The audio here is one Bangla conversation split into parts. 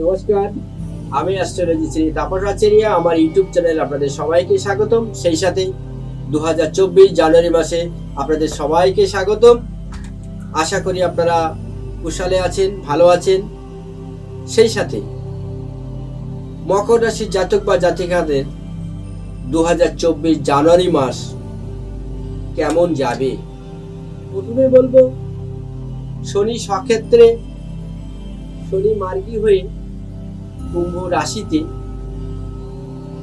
নমস্কার, আমি অ্যাস্ট্রোলজি শ্রী তাপস আচারিয়া আমার ইউটিউব চ্যানেল আপনাদের সবাইকে স্বাগতম। সেই সাথে দু হাজার চব্বিশ জানুয়ারি মাসে আপনাদের সবাইকে স্বাগতম। আশা করি আপনারা কুশালে আছেন, ভালো আছেন। সেই সাথে মকর রাশির জাতক বা জাতিকাদের দু হাজার চব্বিশ জানুয়ারি মাস কেমন যাবে? প্রথমে বলব, শনি সক্ষেত্রে শনি মার্গী হয়ে কুম্ভ রাশিতে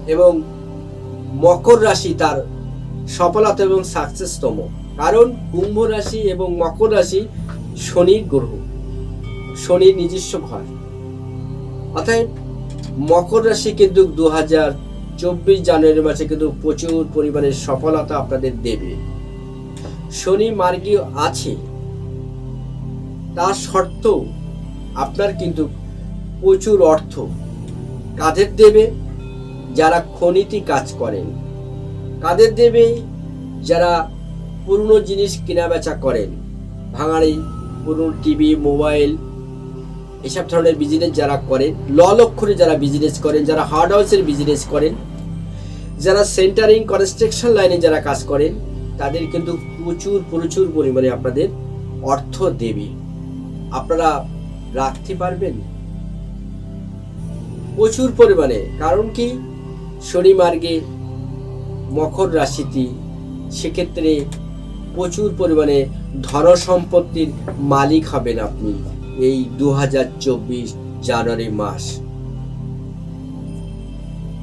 এবং মকর রাশি তার সফলতা এবং সাকসেসতম কারণ কুম্ভ রাশি এবং মকর রাশি শনির গ্রহ, শনির নিজস্ব ঘর। অর্থাৎ মকর রাশি কিন্তু দু হাজার চব্বিশ জানুয়ারি মাসে কিন্তু প্রচুর পরিমাণে সফলতা আপনাদের দেবে। শনি মার্গীয় আছে। তার সত্ত্বেও আপনার কিন্তু প্রচুর অর্থ কাদের দেবে? যারা খনিতে কাজ করেন। কাদের দেবে? যারা পুরনো জিনিস কেনা বেচা করেন। ভাঙাড়ি, পুরনো টিভি, মোবাইল, এসব ধরনের বিজনেস যারা করেন, ল লক্ষরে যারা বিজনেস করেন, যারা হার্ড হাউসের বিজনেস করেন, যারা সেন্টারিং কনস্ট্রাকশন লাইনে যারা কাজ করেন, তাদের কিন্তু প্রচুর প্রচুর পরিমাণে আপনাদের অর্থ দেবে। আপনারা রাখতে পারবেন? প্রচুর পরিমাণে। কারণ কি? শনি মার্গে মকর রাশিটি সেক্ষেত্রে প্রচুর পরিমাণে ধন সম্পত্তির মালিক হবেন আপনি এই দু জানুয়ারি মাস।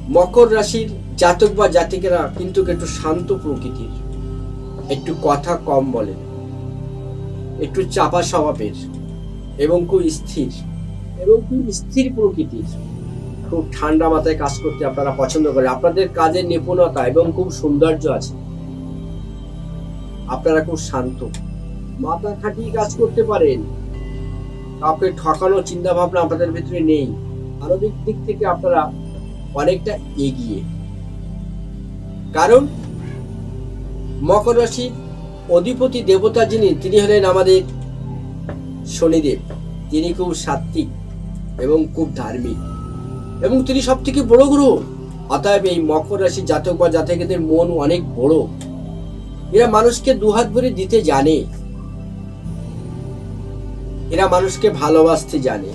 মকর রাশির জাতক বা জাতিকেরা কিন্তু একটু শান্ত প্রকৃতির। একটু কথা কম বলেন। একটু চাপা স্বভাবের। এবং খুব স্থির। এবং খুব স্থির প্রকৃতির। খুব ঠান্ডা মাথায় কাজ করতে আপনারা পছন্দ করেন। আপনাদের কাজের নিপুণতা এবং খুব সৌন্দর্য আছে। আপনারা খুব শান্ত। মাথা খাটিয়ে কাজ করতে পারেন। কাউকে ঠকানোর চিন্তা ভাবনা আপনাদের ভিতরে নেই। মানবিক দিক থেকে আপনারা অনেকটা এগিয়ে। কারণ মকর রাশির অধিপতি দেবতা যিনি, তিনি হলেন আমাদের শনিদেব। তিনি খুব সাত্বিক এবং খুব ধার্মিক। এবং তিনি সব থেকে বড় গ্রহ অতএব এই মকর রাশি জাতক বা জাতকেদের মন অনেক বড়। এরা মানুষকে দুহাত ভরে দিতে জানে। এরা মানুষকে ভালোবাসতে জানে।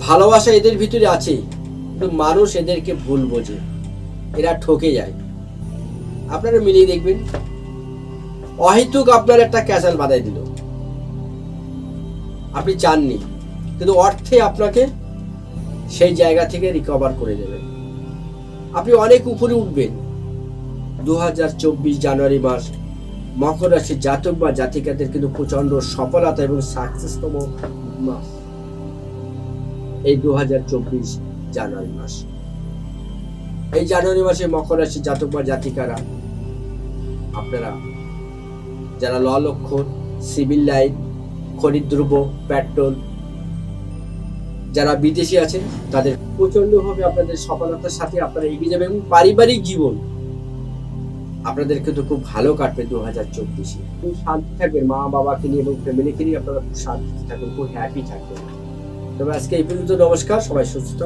ভালোবাসা এদের ভিতরে আছে, কিন্তু মানুষ এদেরকে ভুল বোঝে। এরা ঠকে যায়। আপনারা মিলিয়ে দেখবেন। অহেতুক আপনার একটা ক্যাসাল বাধাই দিল। আপনি চাননি, কিন্তু অর্থে আপনাকে সেই জায়গা থেকে রিকভার করে দেবেন। আপনি অনেক উপরে উঠবেন। দু হাজার চব্বিশ জানুয়ারি মাস, মকর রাশির জাতক বা জাতিকাদের কিন্তু প্রচণ্ড সফলতা এবং সাকসেসতম মাস। এই দু হাজার চব্বিশ জানুয়ারি মাস। এই জানুয়ারি মাসে মকর রাশির জাতক বা জাতিকারা, আপনারা যারা ল লক্ষণ সিভিল লাইন খনিজ দ্রব্য পেট্রোল যারা বিদেশি আছেন, তাদের প্রচন্ডভাবে আপনাদের সফলতার সাথে আপনারা এগিয়ে যাবেন এবং পারিবারিক জীবন আপনাদের কিন্তু খুব ভালো কাটবে দু হাজার চব্বিশে। খুব শান্তি থাকবেন, মা বাবাকে নিয়ে এবং ফ্যামিলিকে নিয়ে আপনারা খুব শান্তি থাকবেন, খুব হ্যাপি থাকবেন। তবে আজকে এই পর্যন্ত নমস্কার, সবাই সুস্থ।